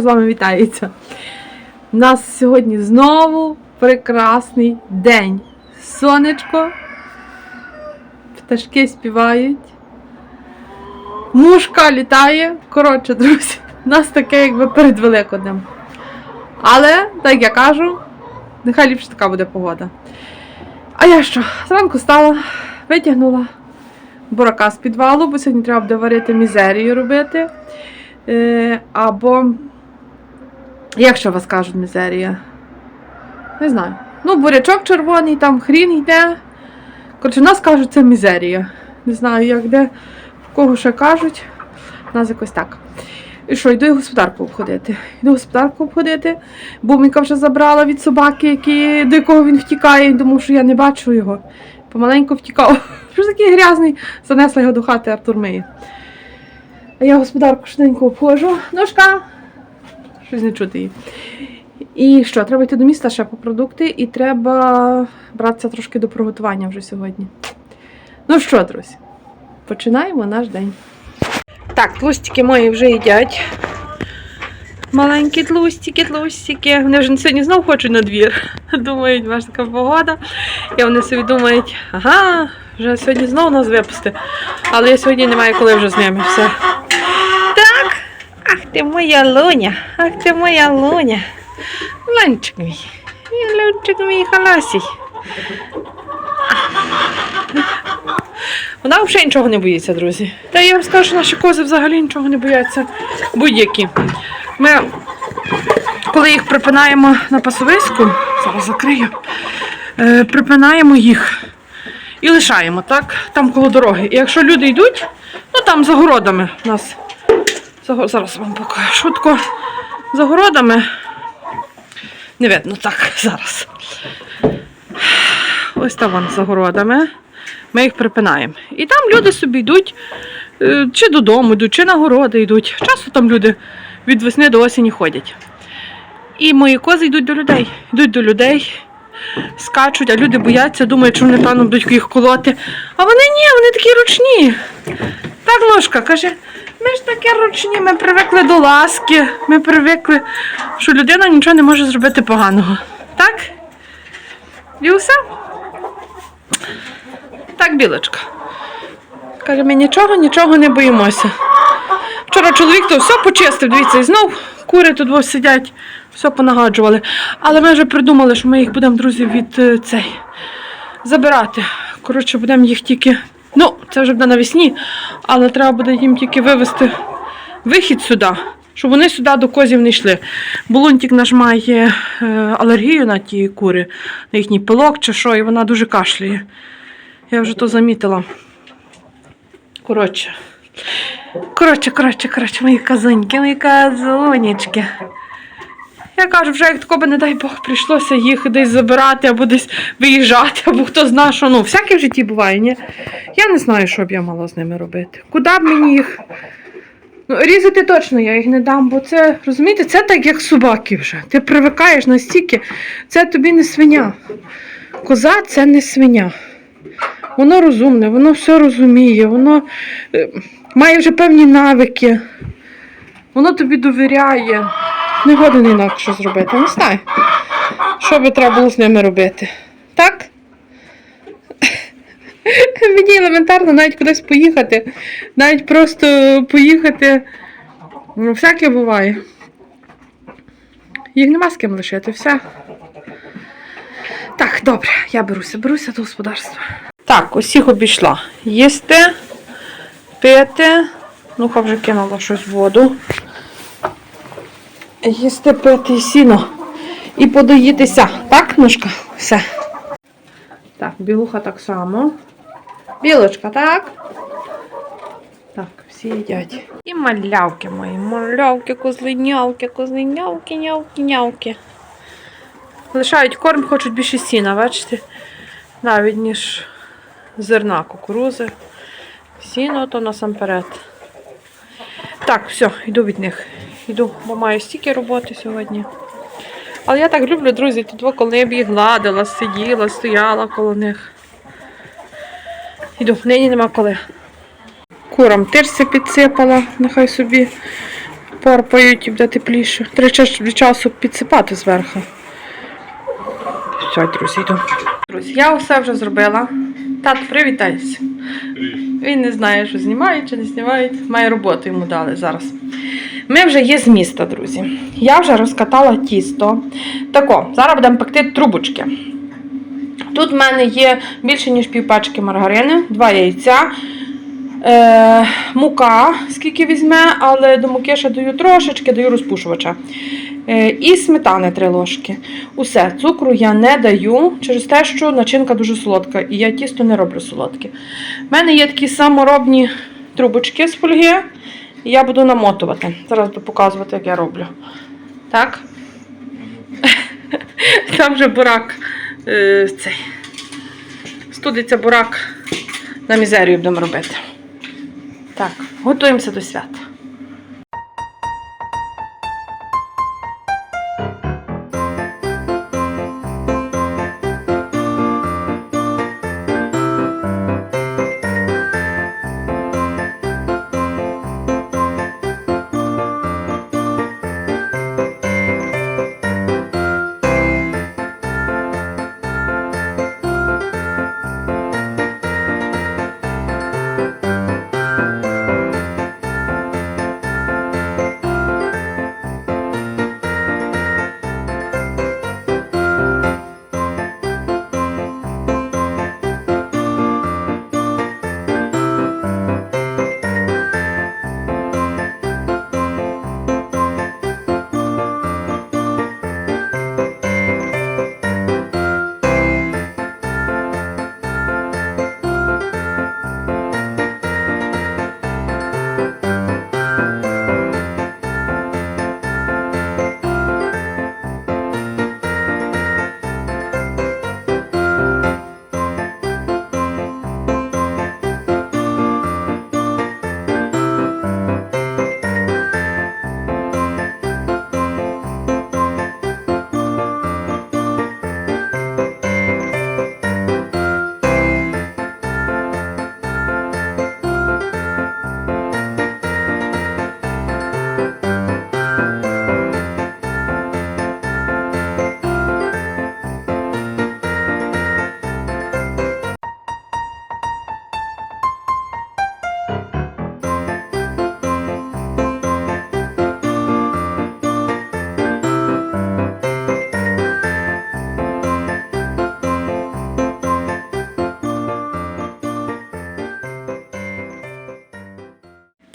Також з вами вітається. У нас сьогодні знову прекрасний день. Сонечко, пташки співають, мушка літає. Коротше, друзі, у нас таке якби перед Великоднем. Але, так я кажу, нехай ліпше така буде погода. А я що? Зранку стала, витягнула бурака з підвалу, бо сьогодні треба буде варити мізерію робити. Е, або, як ще вас кажуть, мізерія? Не знаю. Ну, бурячок червоний, там хрін йде. Коротше, нас кажуть, це мізерія. Не знаю, як де, в кого ще кажуть. У нас якось так. І що, йду господарку обходити. Йду господарку обходити. Буміка вже забрала від собаки, які, до якого він втікає, тому що я не бачу його. Помаленьку втікав. Що такий грязний, занесла його до хати Артур миє. А я господарку швиденько обходжу. Ножка! Щось не чути її. І що, треба йти до міста ще по продукти, і треба братися трошки до приготування вже сьогодні. Ну що, друзі, починаємо наш день. Так, тлустики мої вже їдять. Маленькі тлустики, тлустики. Вони вже сьогодні знов хочуть на двір. Думають, ваша така погода. І вони собі думають, ага, вже сьогодні знов нас випусти. Але я сьогодні не маю коли вже з ними. Все. Ах ти моя луня, ах ти моя луня. Ланчик. Мій Ланчик мій халасій. Вона взагалі нічого не боїться, друзі. Та я вам скажу, що наші кози взагалі нічого не бояться. Будь-які. Ми, коли їх припинаємо на пасовиську, зараз закрию, е, припинаємо їх і лишаємо, так? Там коло дороги. І якщо люди йдуть, ну там за городами у нас. Зараз вам покажу. Шутко. За городами. Не видно так зараз. Ось там вон за городами. Ми їх припинаємо. І там люди собі йдуть, е, чи додому йдуть, чи на городи йдуть. Часто там люди від весни до осені ходять. І мої кози йдуть до людей. Йдуть до людей, скачуть, а люди бояться, думають, що вони певно будуть їх колоти. А вони ні, вони такі ручні. Так, ложка каже, ми ж такі ручні, ми привикли до ласки, ми привикли, що людина нічого не може зробити поганого. Так? І все. Так, білочка. Каже, ми нічого, нічого не боїмося. Вчора чоловік то все почистив, дивіться, і знов кури тут сидять, все понагаджували. Але ми вже придумали, що ми їх будемо, друзі, від е, цей забирати. Коротше, будемо їх тільки. Ну, це вже буде навесні, але треба буде їм тільки вивезти вихід сюди, щоб вони сюди до козів не йшли. Булунтик наш має е, алергію на ті кури, на їхній пилок чи що, і вона дуже кашляє. Я вже то замітила. Коротше. Коротше, коротше, коротше, мої казоньки, мої казонечки. Я кажу, вже як тако би, не дай Бог, прийшлося їх десь забирати або десь виїжджати, або хто знає, що ну, всяке в житті буває, ні? Я не знаю, що б я мала з ними робити. Куди б мені їх. Ну, різати точно я їх не дам, бо це, розумієте, це так, як собаки вже. Ти привикаєш настільки, це тобі не свиня. Коза це не свиня. Воно розумне, воно все розуміє, воно е, має вже певні навики, воно тобі довіряє. Не годен інакше зробити. Не знаю, що би треба було з ними робити. Так? Мені елементарно навіть кудись поїхати, навіть просто поїхати. Ну, всяке буває. Їх нема з ким лишити, все. Так, добре, я беруся, беруся до господарства. Так, усіх обійшла. Їсти, пити. Ну-ка вже кинула щось в воду. Їсти, пити сіно. І подоїтися. Так, ножка? Все. Так, білуха так само. Білочка, так? Так, всі їдять. І малявки мої, малявки, нявки, нявки. Лишають корм, хочуть більше сіна, бачите? Навіть ніж зерна кукурузи. Сіно то насамперед. Так, все, йду від них. Йду, бо маю стільки роботи сьогодні. Але я так люблю, друзі, тут коли я б їх гладила, сиділа, стояла коло них. Йду, нині нема коли. Курам тирси підсипала, нехай собі порпають і буде тепліше. Ще часу підсипати зверху. Все, друзі, йду. Друзі, я усе вже зробила. Тат, привітайся. Він не знає, що знімають чи не знімають. Має роботу йому дали зараз. Ми вже є з міста, друзі. Я вже розкатала тісто. Тако, зараз будемо пекти трубочки. Тут в мене є більше, ніж півпачки маргарини, два яйця, е, мука, скільки візьме, але до муки ще даю трошечки, даю розпушувача. Е, і сметани 3 ложки. Усе, цукру я не даю через те, що начинка дуже солодка, і я тісто не роблю солодке. У мене є такі саморобні трубочки з фольги, і я буду намотувати. Зараз буду показувати, як я роблю. Так? Там вже бурак е, цей. Студиться бурак на мізерію будемо робити. Так, готуємося до свята.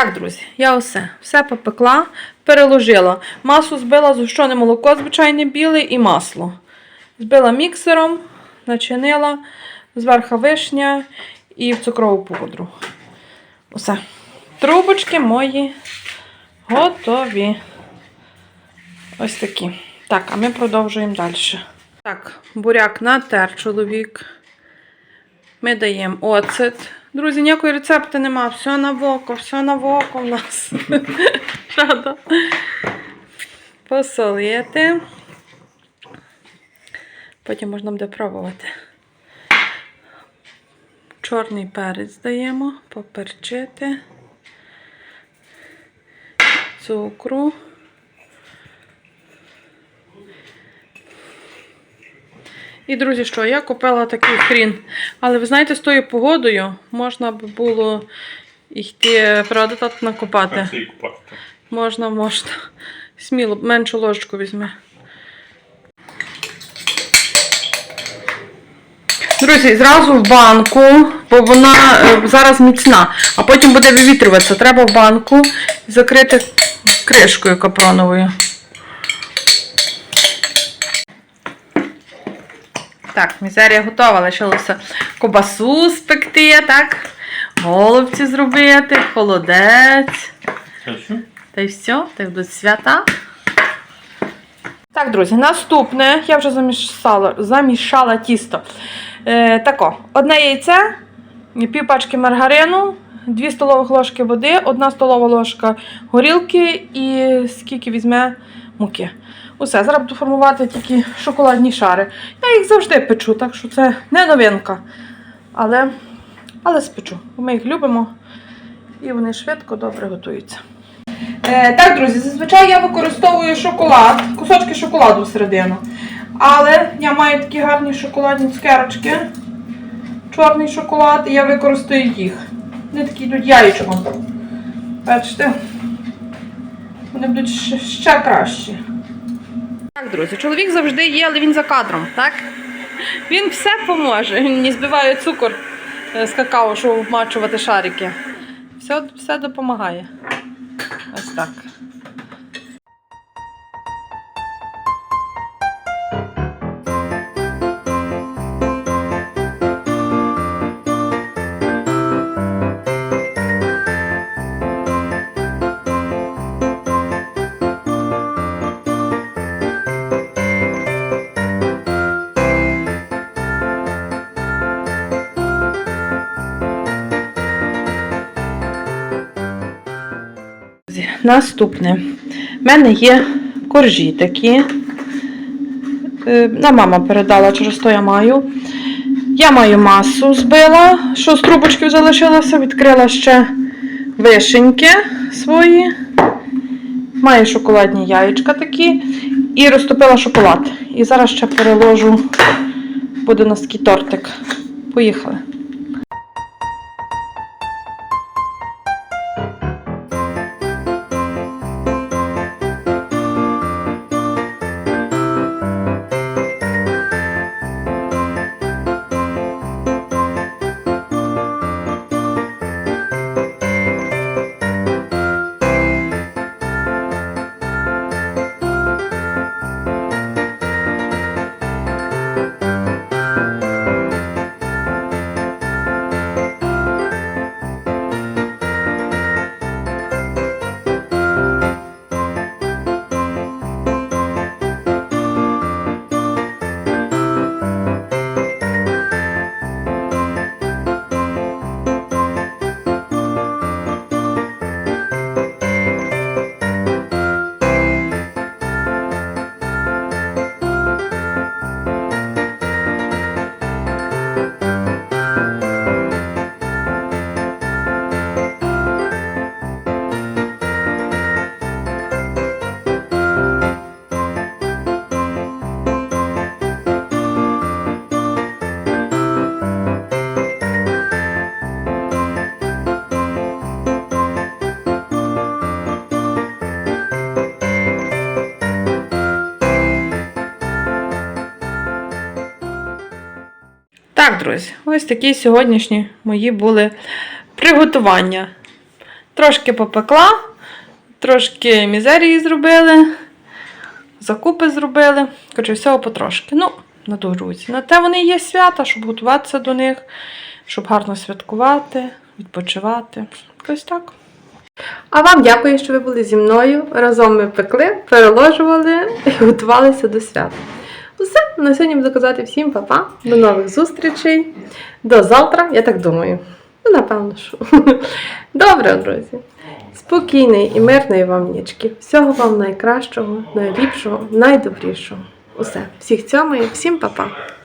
Так, друзі, я усе. Все попекла, переложила. Масу збила згущене молоко, звичайне біле, і масло. Збила міксером, начинила, зверху вишня і в цукрову пудру. Усе. Трубочки мої готові. Ось такі. Так, а ми продовжуємо далі. Так, буряк натер чоловік. Ми даємо оцет. Друзі, ніякої рецепту нема. Все на воко, все на воко в нас. Правда? Посолити. Потім можна буде пробувати. Чорний перець даємо, поперчити. Цукру. І, друзі, що, я купила такий хрін. Але ви знаєте, з тою погодою можна б було йти, правда, так накопати. Можна, можна. Сміло, меншу ложечку візьми. Друзі, зразу в банку, бо вона е, зараз міцна, а потім буде вивітрюватися. Треба в банку закрити кришкою капроновою. Так, мізерія готова, лишилося кобасу спекти, так? Голубці зробити, холодець. Це? Та й все, та й до свята. Так, друзі, наступне. Я вже замішала, замішала тісто. Е, тако, одне яйце, пів пачки маргарину, 2 столових ложки води, 1 столова ложка горілки і скільки візьме муки. Усе, зараз буду формувати тільки шоколадні шари. Я їх завжди печу, так що це не новинка. Але, але спечу. Ми їх любимо і вони швидко добре готуються. Е, так, друзі, зазвичай я використовую шоколад, кусочки шоколаду всередину. Але я маю такі гарні шоколадні цукерочки. Чорний шоколад, і я використаю їх. Вони такі йдуть яєчком. Бачите? Вони будуть ще, ще кращі. Так, друзі, чоловік завжди є, але він за кадром, так? Він все поможе. Він не збиває цукор е, з какао, щоб вмачувати шарики. Все, все допомагає. Ось так. Наступне. У мене є коржі такі. Е, На мама передала, через то я маю. Я маю масу збила, що з трубочків залишилося, відкрила ще вишеньки свої. Маю шоколадні яєчка такі. І розтопила шоколад. І зараз ще переложу, буде у нас тортик. Поїхали. Так, друзі, ось такі сьогоднішні мої були приготування. Трошки попекла, трошки мізерії зробили, закупи зробили. Коротше, всього потрошки. Ну, на дорозі. На те вони є свята, щоб готуватися до них, щоб гарно святкувати, відпочивати. Ось так. А вам дякую, що ви були зі мною. Разом ми пекли, переложували і готувалися до свят. Усе, на сьогодні буду казати всім па-па, до нових зустрічей. До завтра, я так думаю. Ну, напевно, що. Добре, друзі. Спокійної і мирної вам нічки. Всього вам найкращого, найліпшого, найдобрішого. Усе. Всіх цьомаю, всім па-па.